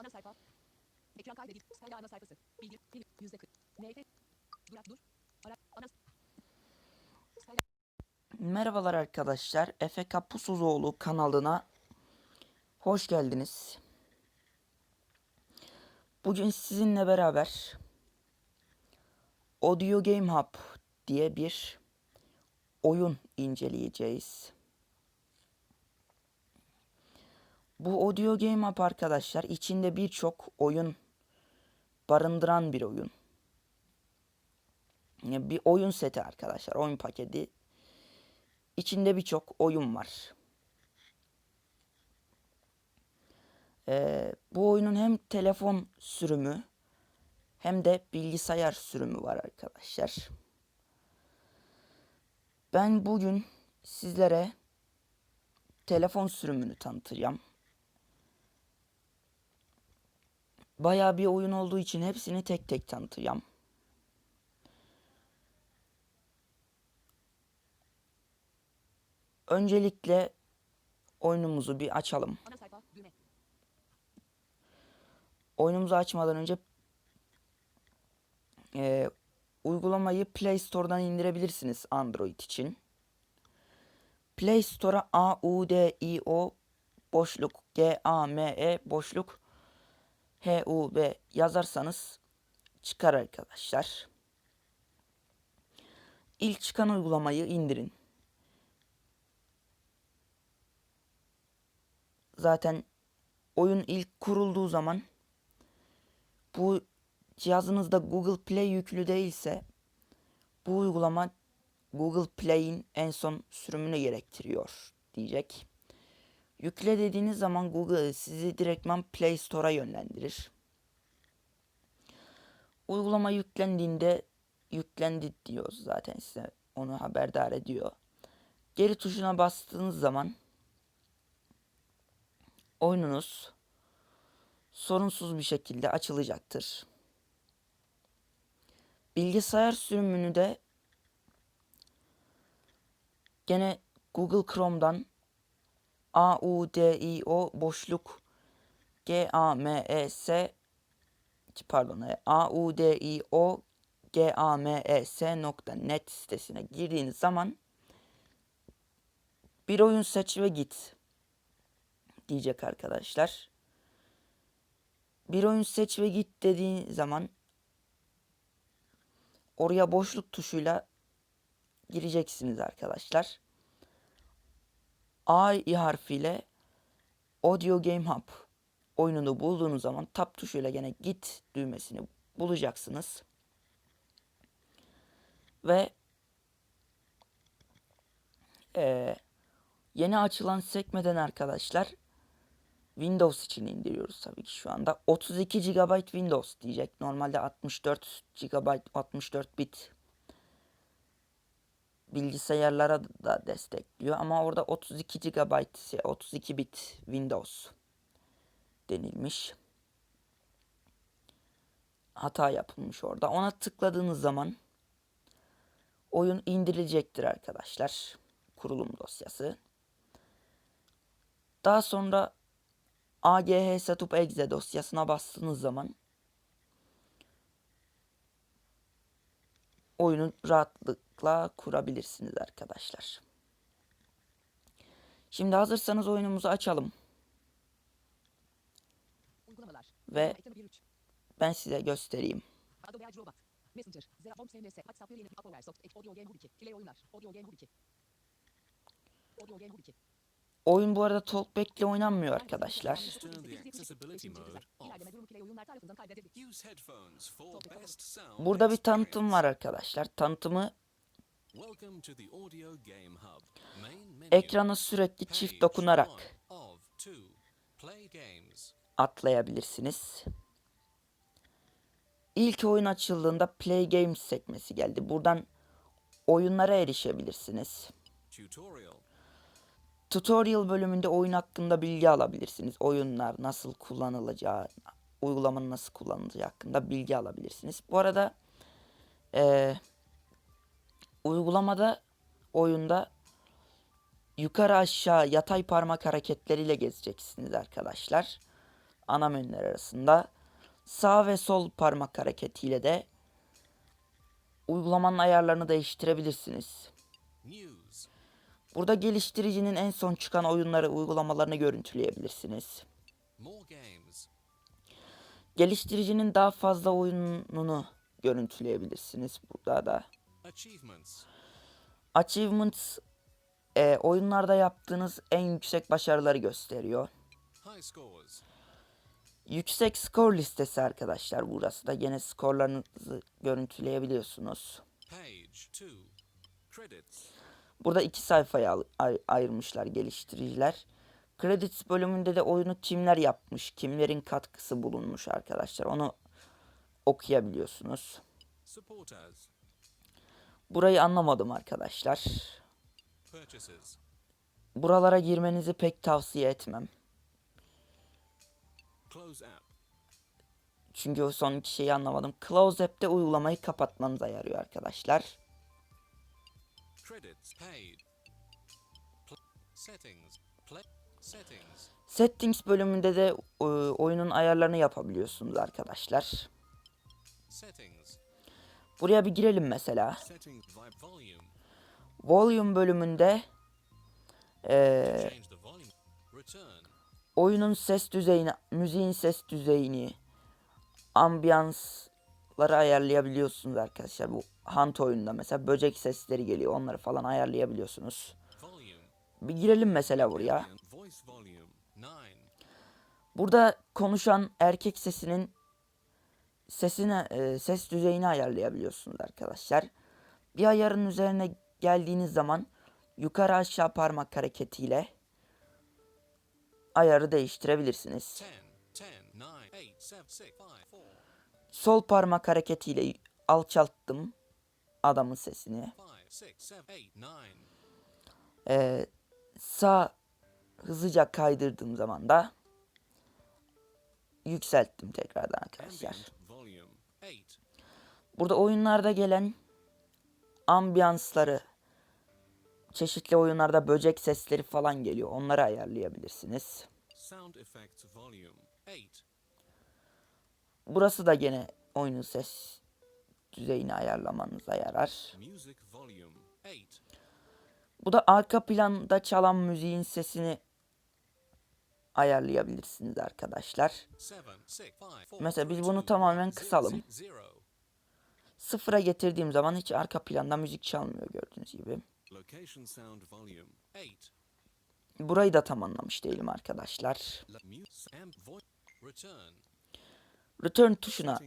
Ana sayfa. Ekran kaydedil. Sayfa ana sayfası. Bilgi. Yüzde kırk. NF. Durak dur. Ara. Ana. Merhabalar arkadaşlar. Efe Kapusuzoğlu kanalına hoş geldiniz. Bugün sizinle beraber Audio Game Hub diye bir oyun inceleyeceğiz. Bu Audio Game Hub arkadaşlar içinde birçok oyun barındıran bir oyun. Yani Bir oyun seti arkadaşlar, oyun paketi İçinde birçok oyun var. Ee, bu oyunun hem telefon sürümü hem de bilgisayar sürümü var arkadaşlar. Ben bugün sizlere telefon sürümünü tanıtacağım. Bayağı bir oyun olduğu için hepsini tek tek tanıtacağım. Öncelikle oyunumuzu bir açalım. Oyunumuzu açmadan önce e, uygulamayı Play Store'dan indirebilirsiniz Android için. Play Store'a A U D I O boşluk G A M E boşluk H U B yazarsanız çıkar arkadaşlar. İlk çıkan uygulamayı indirin. Zaten oyun ilk kurulduğu zaman bu cihazınızda Google Play yüklü değilse bu uygulama Google Play'in en son sürümünü gerektiriyor diyecek. Yükle dediğiniz zaman Google sizi direktman Play Store'a yönlendirir. Uygulama yüklendiğinde yüklendi diyor zaten size onu haberdar ediyor. Geri tuşuna bastığınız zaman oyununuz sorunsuz bir şekilde açılacaktır. Bilgisayar sürümünü de gene Google Chrome'dan A U D I O boşluk G A M E S pardon e, A U D I O G A M E S nokta net sitesine girdiğiniz zaman bir oyun seç ve git diyecek arkadaşlar. Bir oyun seç ve git dediğin zaman oraya boşluk tuşuyla gireceksiniz arkadaşlar. A harfiyle Audio Game Hub oyununu bulduğunuz zaman tab tuşuyla gene git düğmesini bulacaksınız. Ve eee, yeni açılan sekmeden arkadaşlar Windows için indiriyoruz tabii ki şu anda. 32 GB Windows diyecek. Normalde 64 GB 64 bit bilgisayarlara da destekliyor ama orada 32 GB 32 bit Windows denilmiş. Hata yapılmış orada. Ona tıkladığınız zaman oyun indirilecektir arkadaşlar. Kurulum dosyası. Daha sonra AGH Setup Exe dosyasına bastığınız zaman oyunu rahatlıkla kurabilirsiniz arkadaşlar. Şimdi hazırsanız oyunumuzu açalım Uygulamalar. ve Ekranı 1 3. ben size göstereyim. Adobe Acrobat. Messenger. Zera Home SMS. WhatsApp yayını. Apoversoft. Audio Game Hub 2. Play oyunlar. Audio Game Hub 2. Audio Game Hub 2. Oyun bu arada Talkback ile oynanmıyor arkadaşlar. Burada bir tanıtım var arkadaşlar. Tanıtımı ekrana sürekli çift dokunarak atlayabilirsiniz. İlk oyun açıldığında Play Games sekmesi geldi. Buradan oyunlara erişebilirsiniz. Tutorial bölümünde oyun hakkında bilgi alabilirsiniz. Oyunlar nasıl kullanılacağı, uygulamanın nasıl kullanılacağı hakkında bilgi alabilirsiniz. Bu arada eee, uygulamada oyunda yukarı aşağı yatay parmak hareketleriyle gezeceksiniz arkadaşlar. ana menüler arasında sağ ve sol parmak hareketiyle de uygulamanın ayarlarını değiştirebilirsiniz. News. Burada geliştiricinin en son çıkan oyunları uygulamalarını görüntüleyebilirsiniz. Geliştiricinin daha fazla oyununu görüntüleyebilirsiniz burada da. Achievements. Achievements e, oyunlarda yaptığınız en yüksek başarıları gösteriyor. Yüksek skor listesi arkadaşlar burası da gene skorlarınızı görüntüleyebiliyorsunuz. Page 2. Credits. Burada iki sayfaya ayırmışlar geliştiriciler. Credits bölümünde de oyunu kimler yapmış, kimlerin katkısı bulunmuş arkadaşlar. Onu okuyabiliyorsunuz. Burayı anlamadım arkadaşlar. Buralara girmenizi pek tavsiye etmem. Çünkü o son iki şeyi anlamadım. Close App'te uygulamayı kapatmanıza yarıyor arkadaşlar. Credits. Paid. Pl- settings. Play. Settings. Settings bölümünde de e, oyunun ayarlarını yapabiliyorsunuz arkadaşlar. Settings. Buraya bir girelim mesela. Setting. Vibe volume. Volume bölümünde e, oyunun ses düzeyini, müziğin ses düzeyini, ambiyansları ayarlayabiliyorsunuz arkadaşlar. Bu Hunt oyununda mesela böcek sesleri geliyor. Onları falan ayarlayabiliyorsunuz. Bir girelim mesela buraya. Ambient Voice volume. 9. Burada konuşan erkek sesinin sesine e, ses düzeyini ayarlayabiliyorsunuz arkadaşlar. Bir ayarın üzerine geldiğiniz zaman yukarı aşağı parmak hareketiyle ayarı değiştirebilirsiniz. 10. 10. 9. 8. 7. 6. 5. 4. Sol parmak hareketiyle alçalttım adamın sesini. 5. 6. 7. 8. 9. Ee, sağ hızlıca kaydırdığım zaman da yükselttim tekrardan arkadaşlar. Ambient volume. 8. Burada oyunlarda gelen ambiyansları çeşitli oyunlarda böcek sesleri falan geliyor. Onları ayarlayabilirsiniz. Sound effects volume. 8. Burası da gene oyunun ses düzeyini ayarlamanıza yarar. Music volume. 8. Bu da arka planda çalan müziğin sesini ayarlayabilirsiniz arkadaşlar. 7. 6. 5. 4. Mesela biz 3, bunu 2, tamamen 1, kısalım. 0. Sıfıra getirdiğim zaman hiç arka planda müzik çalmıyor gördüğünüz gibi. Location sound volume. 8. Burayı da tam anlamış değilim arkadaşlar. Return. Tuşuna.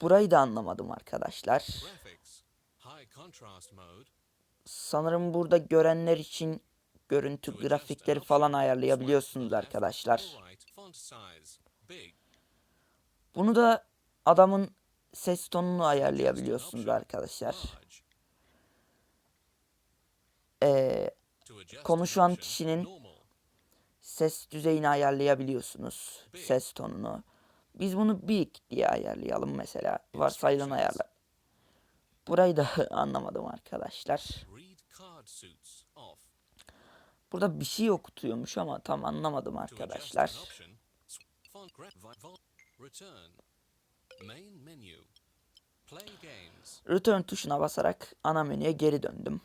Burayı da anlamadım arkadaşlar. Sanırım burada görenler için görüntü grafikleri an falan ayarlayabiliyorsunuz arkadaşlar. Bunu da adamın ses tonunu ayarlayabiliyorsunuz arkadaşlar. Ee, konuşan kişinin. Ses düzeyini ayarlayabiliyorsunuz. Ses tonunu. Biz bunu big diye ayarlayalım mesela. Varsayılan ayarlar. Burayı da anlamadım arkadaşlar. Burada bir şey okutuyormuş ama tam anlamadım arkadaşlar. Return tuşuna basarak ana menüye geri döndüm.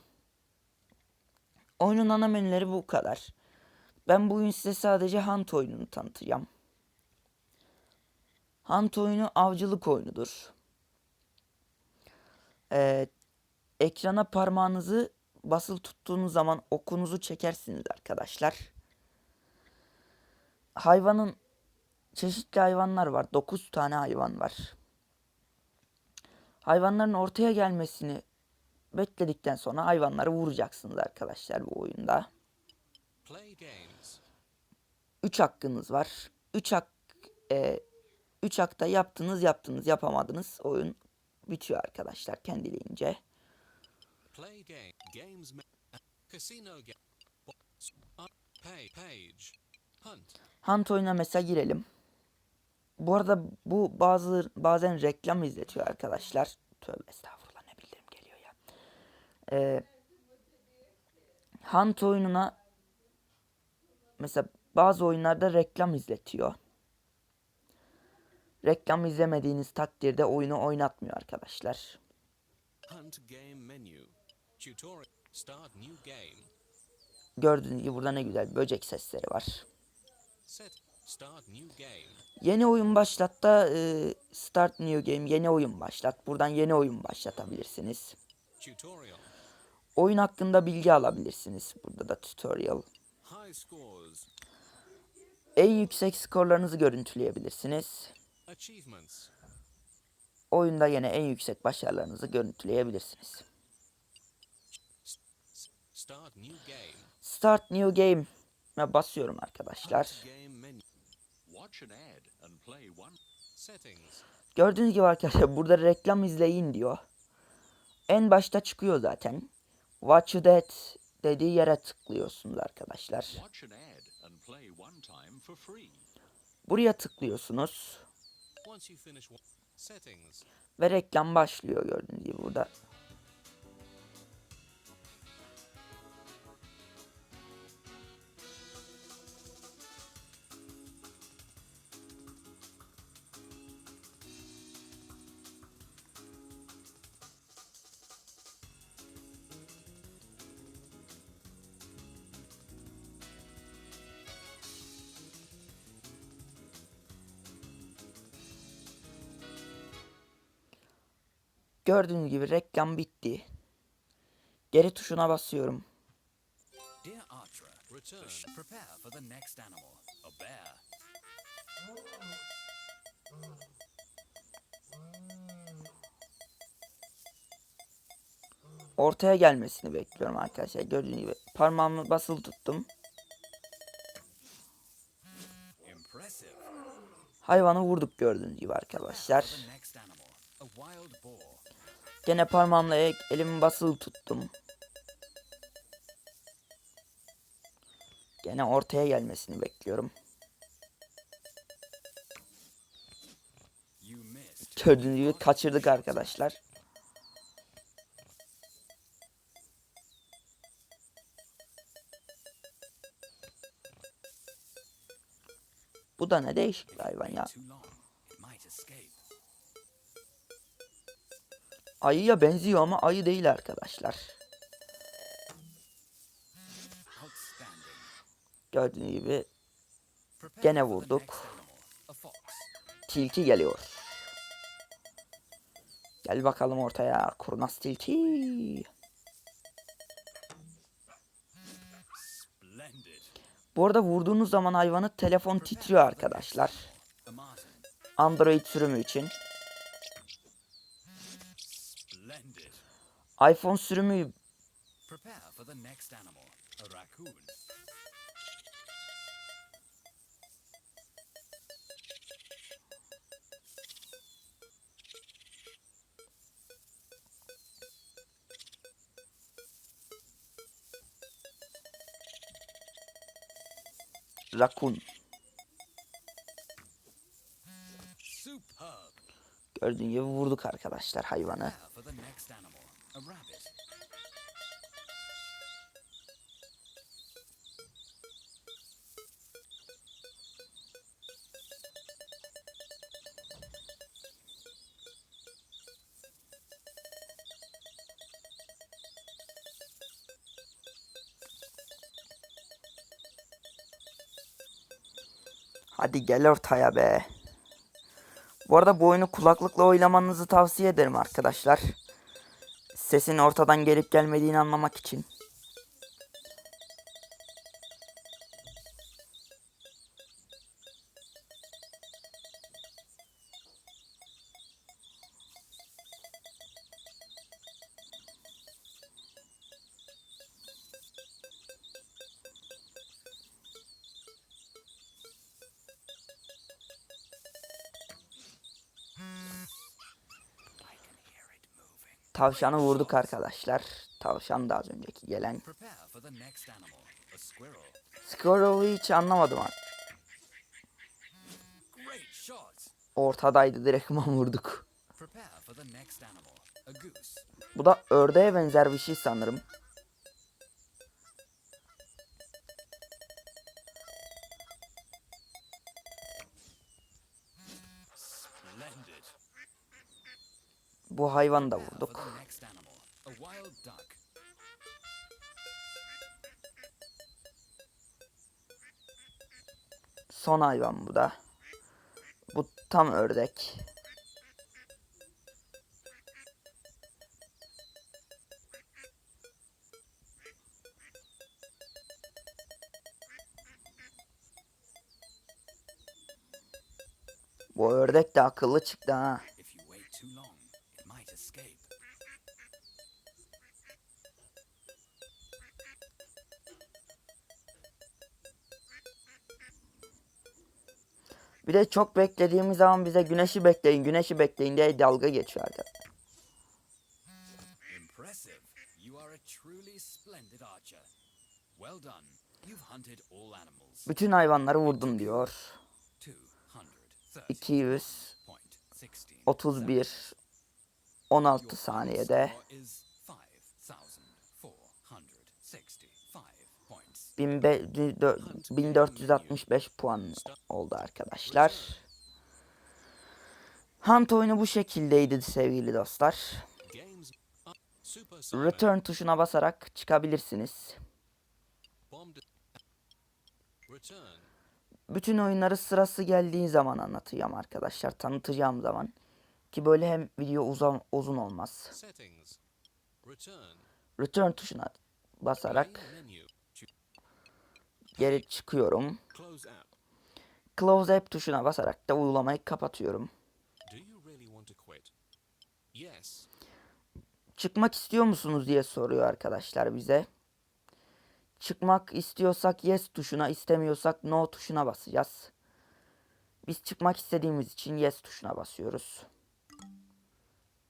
Oyunun ana menüleri bu kadar. Ben bugün size sadece Hunt oyununu tanıtacağım. Hunt oyunu avcılık oyunudur. Ee, ekrana parmağınızı basılı tuttuğunuz zaman okunuzu çekersiniz arkadaşlar. Hayvanın çeşitli hayvanlar var. 9 tane hayvan var. Hayvanların ortaya gelmesini bekledikten sonra hayvanları vuracaksınız arkadaşlar bu oyunda. 3 hakkınız var. 3 hak 3 hakta yaptınız yaptınız yapamadınız oyun bitiyor arkadaşlar kendiliğince. Play game. Games. Casino game. Page. Hunt. Hunt oyuna mesela girelim. Bu arada bu bazı bazen reklam izletiyor arkadaşlar. Tövbe estağfurullah ne bildirim geliyor ya. Ee, Hunt oyununa mesela bazı oyunlarda reklam izletiyor. Reklam izlemediğiniz takdirde oyunu oynatmıyor arkadaşlar. Hunt game menu. Tutorial. Start new game. Gördüğünüz gibi burada ne güzel böcek sesleri var. Set. Start new game. Yeni oyun başlat da e, Start New Game yeni oyun başlat. Buradan yeni oyun başlatabilirsiniz. Oyun hakkında bilgi alabilirsiniz. Burada da tutorial. En yüksek skorlarınızı görüntüleyebilirsiniz. Oyunda yine en yüksek başarılarınızı görüntüleyebilirsiniz. Start new game. Start New Game basıyorum arkadaşlar. Gördüğünüz gibi arkadaşlar burada reklam izleyin diyor. En başta çıkıyor zaten. Watch That dediği yere tıklıyorsunuz arkadaşlar. Buraya tıklıyorsunuz ve reklam başlıyor gördüğünüz gibi burada. Gördüğünüz gibi reklam bitti. Geri tuşuna basıyorum. Dear Archer, Return. prepare for the next animal, a bear. Ortaya gelmesini bekliyorum arkadaşlar. Gördüğünüz gibi parmağımı basılı tuttum. Hayvanı vurduk gördüğünüz gibi arkadaşlar. Gene parmağımla elimi basılı tuttum. Gene ortaya gelmesini bekliyorum. Gördüğünüz kaçırdık arkadaşlar. Bu da ne değişik hayvan ya. Ayıya benziyor ama ayı değil arkadaşlar. Gördüğünüz gibi Gene vurduk. tilki geliyor. Gel bakalım ortaya kurnaz tilki. Bu arada vurduğunuz zaman hayvanı telefon titriyor arkadaşlar. Android sürümü için. iPhone sürümü rakun. Gördüğün gibi vurduk arkadaşlar hayvanı. A rabbit. Hadi gel ortaya be. Bu arada bu oyunu kulaklıkla oynamanızı tavsiye ederim arkadaşlar. Sesin ortadan gelip gelmediğini anlamak için. Tavşanı vurduk arkadaşlar. Tavşan da az önceki gelen. Squirrel'ı hiç anlamadım shot. Ortadaydı direktman vurduk. Bu da ördeğe benzer bir şey sanırım. Bu hayvanı da vurduk. Son hayvan bu da. Bu tam ördek. Bu ördek de akıllı çıktı ha. Bir de çok beklediğimiz zaman bize güneşi bekleyin, güneşi bekleyin diye dalga geçiyor arkadaşlar. Impressive. You are a truly splendid archer. Well done. You've hunted all animals. Bütün hayvanları vurdun diyor. 230. 231 16 saniyede 1465 puan oldu arkadaşlar. Hunt oyunu bu şekildeydi sevgili dostlar. Return tuşuna basarak çıkabilirsiniz. Bütün oyunları sırası geldiği zaman anlatacağım arkadaşlar. Tanıtacağım zaman. Ki böyle hem video uzun, uzun olmaz. Return. Tuşuna basarak geri çıkıyorum. Close app. Tuşuna basarak da uygulamayı kapatıyorum. Çıkmak istiyor musunuz diye soruyor arkadaşlar bize. Çıkmak istiyorsak yes tuşuna, istemiyorsak no tuşuna basacağız. Biz çıkmak istediğimiz için yes tuşuna basıyoruz.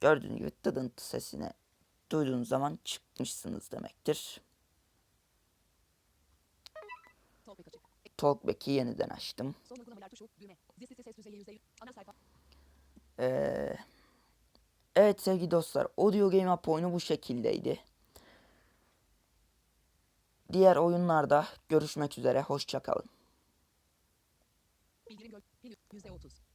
Gördüğünüz gibi tıdıntı sesini duyduğunuz zaman çıkmışsınız demektir. Talkback açık. Talkback'i yeniden açtım. Son uygulamalar tuşu. Düğme. Diz liste ses düzeyi %100. Ana sayfa. Ee, evet sevgili dostlar, Audio Game Up oyunu bu şekildeydi. Diğer oyunlarda görüşmek üzere, hoşçakalın. Bildirim göl. Pil %30.